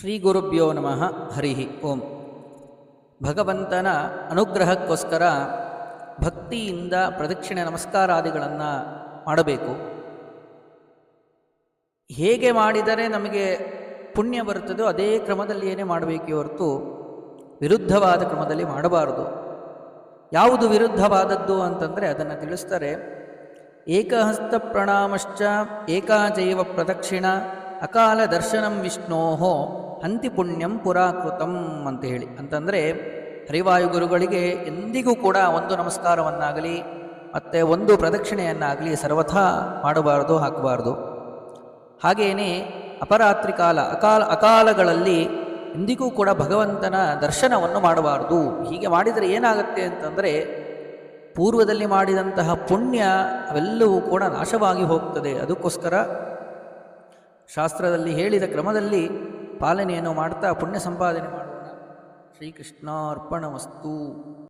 ಶ್ರೀ ಗುರುಭ್ಯೋ ನಮಃ, ಹರಿ, ಓಂ. ಭಗವಂತನ ಅನುಗ್ರಹಕ್ಕೋಸ್ಕರ ಭಕ್ತಿಯಿಂದ ಪ್ರದಕ್ಷಿಣೆ ನಮಸ್ಕಾರಾದಿಗಳನ್ನು ಮಾಡಬೇಕು. ಹೇಗೆ ಮಾಡಿದರೆ ನಮಗೆ ಪುಣ್ಯ ಬರುತ್ತದೋ ಅದೇ ಕ್ರಮದಲ್ಲಿ ಏನೇ ಮಾಡಬೇಕೇ ಹೊರತು ವಿರುದ್ಧವಾದ ಕ್ರಮದಲ್ಲಿ ಮಾಡಬಾರದು. ಯಾವುದು ವಿರುದ್ಧವಾದದ್ದು ಅಂತಂದರೆ ಅದನ್ನು ತಿಳಿಸ್ತಾರೆ, ಏಕಹಸ್ತ ಪ್ರಣಾಮಶ್ಚ ಏಕಾಚೈವ ಪ್ರದಕ್ಷಿಣ ಅಕಾಲ ದರ್ಶನಂ ವಿಷ್ಣೋಹೋ ಹಂತಿ ಪುಣ್ಯಂ ಪುರಾಕೃತಂ ಅಂತ ಹೇಳಿ. ಅಂತಂದರೆ ಹರಿವಾಯುಗುರುಗಳಿಗೆ ಎಂದಿಗೂ ಕೂಡ ಒಂದು ನಮಸ್ಕಾರವನ್ನಾಗಲಿ, ಮತ್ತು ಒಂದು ಪ್ರದಕ್ಷಿಣೆಯನ್ನಾಗಲಿ ಸರ್ವಥಾ ಮಾಡಬಾರದು, ಹಾಕಬಾರ್ದು. ಹಾಗೆಯೇ ಅಪರಾತ್ರಿ ಕಾಲ, ಅಕಾಲ, ಅಕಾಲಗಳಲ್ಲಿ ಎಂದಿಗೂ ಕೂಡ ಭಗವಂತನ ದರ್ಶನವನ್ನು ಮಾಡಬಾರದು. ಹೀಗೆ ಮಾಡಿದರೆ ಏನಾಗುತ್ತೆ ಅಂತಂದರೆ ಪೂರ್ವದಲ್ಲಿ ಮಾಡಿದಂತಹ ಪುಣ್ಯ ಅವೆಲ್ಲವೂ ಕೂಡ ನಾಶವಾಗಿ ಹೋಗ್ತದೆ. ಅದಕ್ಕೋಸ್ಕರ ಶಾಸ್ತ್ರದಲ್ಲಿ ಹೇಳಿದ ಕ್ರಮದಲ್ಲಿ ಪಾಲನೆಯನ್ನು ಮಾಡ್ತಾ ಪುಣ್ಯ ಸಂಪಾದನೆ ಮಾಡೋಣ ಶ್ರೀಕೃಷ್ಣಾರ್ಪಣಮಸ್ತು.